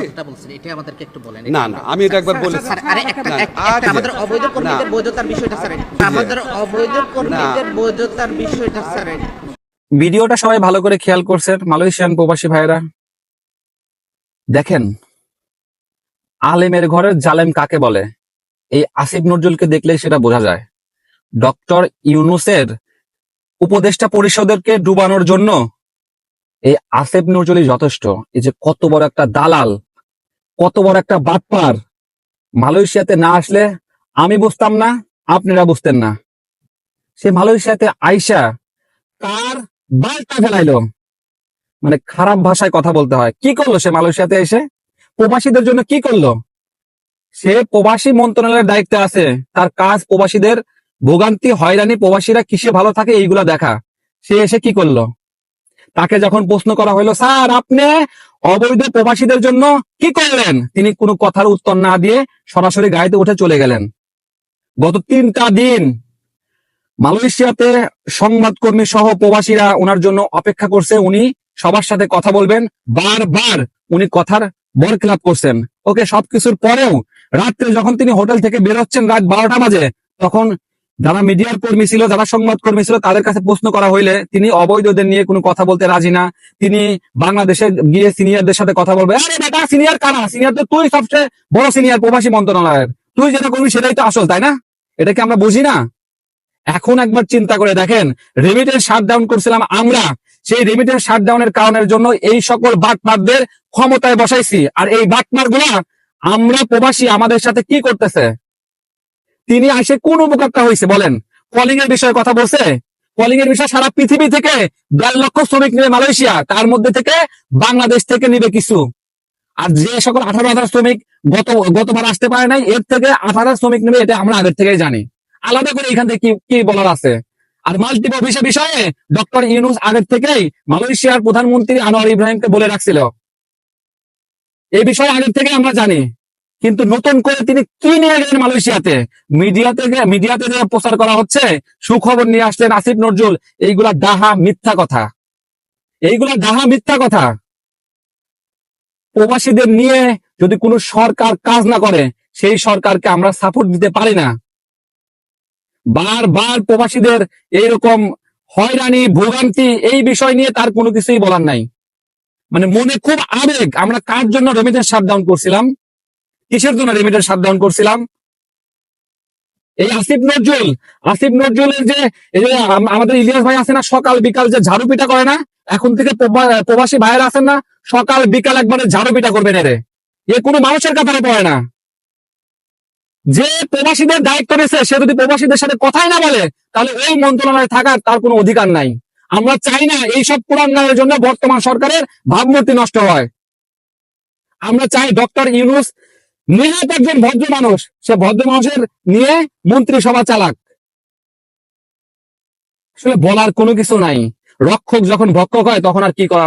কথাটা বলছেন এটা আমাদেরকে একটু বলেন না না আমি এটা একবার বলেছি আরে একটা না, এক- আজ একটা আমাদের অবৈধ কর্মীদের বৈধতার বিষয়টা স্যার আমাদের অবৈধ কর্মীদের বৈধতার বিষয়টা স্যার ভিডিওটা সবাই ভালো করে খেয়াল করছেন মালয়েশিয়ান প্রবাসী ভাইরা দেখেন আলেমের ঘরের জালেম কাকে বলে? এই আসিফ নজরুলকে দেখলেই সেটা বোঝা যায়। ডক্টর ইউনুসের উপদেষ্টা পরিষদেরকে ডুবানোর জন্য এই আসিফ নজরুলই যথেষ্ট। এই যে কত বড় একটা দালাল কত বড় একটা বাটপার। মালয়েশিয়াতে না আসলে আমি বুঝতাম না, আপনারা বুঝতেন না। সে মালয়েশিয়াতে আইসা কার বার্তা ফেলাইলো। মানে খারাপ ভাষায় কথা বলতে হয়। কি করল সে মালয়েশিয়াতে এসে? প্রবাসীদের জন্য কি করল? সে প্রবাসী মন্ত্রণালয়ের দায়িত্বে আছে। তার কাজ প্রবাসীদের ভোগান্তি, হয়রানি, প্রবাসীরা কিসে ভালো থাকে এইগুলা দেখা। সে এসে কি করল? তাকে যখন প্রশ্ন করা হলো স্যার, আপনি অবৈধ প্রবাসীদের জন্য কি করলেন? তিনি কোনো কথার উত্তর না দিয়ে সরাসরি গাড়িতে উঠে চলে গেলেন। গত তিনটা দিন মালয়েশিয়াতে সংবাদকর্মী সহ প্রবাসীরা ওনার জন্য অপেক্ষা করছে। উনি সবার সাথে কথা বলবেন। বারবার উনি কথার বরখেলাপ করছেন। ওকে সবকিছুর পরেও রাত্রে যখন তিনি হোটেল থেকে বেরোচ্ছেন রাত বারোটা বাজে, তখন যারা মিডিয়ার কর্মী ছিল, যারা সংবাদ কর্মী ছিল, তাদের কাছে প্রশ্ন করা হইলে তিনি অবৈধদের নিয়ে কোনো কথা বলতে রাজি না। তিনি বাংলাদেশে গিয়ে সিনিয়রদের সাথে কথা বলবে সিনিয়র কারা? সিনিয়র তো তুই সবচেয়ে বড় সিনিয়র, প্রবাসী মন্ত্রণালয়ের। তুই যেটা করবি সেটাই তো আসল, তাই না? এটা কি আমরা বুঝি না? এখন একবার চিন্তা করে দেখেন রেমিটেন্স শাটডাউন করছিলাম আমরা। সেই রেমিটেন্স শাটডাউনের কারণের জন্য এই সকল বাটমারদের ক্ষমতায় বসাইছি। আর এই বাটমার আমরা প্রবাসী, আমাদের সাথে কি করতেছে? তিনি আসে কোন উপকারটা হয়েছে বলেন? কলিং এর বিষয়ে কথা বলছে? কলিং এর বিষয়ে সারা পৃথিবী থেকে দেড় লক্ষ শ্রমিক নেবে মালয়েশিয়া, তার মধ্যে থেকে বাংলাদেশ থেকে নিবে কিছু। আর যে সকল আঠারো হাজার শ্রমিক গত, গতবার আসতে পারে নাই, এর থেকে হাজার শ্রমিক নেবে, এটা আমরা আগের থেকেই জানি। আলাদা করে এখান থেকে কি কি বলার আছে? আর মাল্টি অফিসের বিষয়ে ডক্টর ইউনুস আগের থেকেই মালয়েশিয়ার প্রধানমন্ত্রী আনোয়ার ইব্রাহিমকে বলে রাখছিল। এই বিষয়ে আগের থেকে আমরা জানি। কিন্তু নতুন করে তিনি কি নিয়ে গেলেন মালয়েশিয়াতে? মিডিয়াতে মিডিয়াতে যে প্রচার করা হচ্ছে, সুখবর নিয়ে আসলেন আসিফ নজরুল, এইগুলা ডাহা মিথ্যা কথা। এইগুলা ডাহা মিথ্যা কথা। প্রবাসীদের নিয়ে যদি কোনো সরকার কাজ না করে, সেই সরকারকে আমরা সাপোর্ট দিতে পারি না। বারবার প্রবাসীদের এইরকম হয়রানি, ভোগান্তি, এই বিষয় নিয়ে তার কোনো কিছুই বলার নাই। মানে মনে খুব আবেগ। আমরা কার জন্য রেমিটেন্স শাটডাউন করছিলাম? কিসের জন্য রেমিটেন্স শাটডাউন করছিলাম? এই আসিফ নজরুল, আসিফ নজরুলের যে আমাদের ইলিয়াস ভাই আছে না, সকাল বিকাল যে ঝাড়ু পিটা করে না, এখন থেকে প্রবাসী ভাইয়েরা আছেন না, সকাল বিকাল একবারে ঝাড়ু পিটা করবেন এরে। এ কোনো মানুষের কাতারে পড়ে না। যে প্রবাসীদের দায়িত্ব নিয়েছে সে যদি প্রবাসীদের সাথে কথাই না বলে, তাহলে ওই মন্ত্রণালয়ে থাকার তার কোনো অধিকার নাই। আমরা চাই না এইসব পুরাঙ্গানের জন্য বর্তমান সরকারের ভাবমূর্তি নষ্ট হয়। আমরা চাই ডক্টর ইউনুস নেহাত একজন ভদ্র মানুষ, সে ভদ্র মানুষের নিয়ে মন্ত্রিসভা চালাক। আসলে বলার কোনো কিছু নাই। রক্ষক যখন ভক্ষক হয়, তখন আর কি করা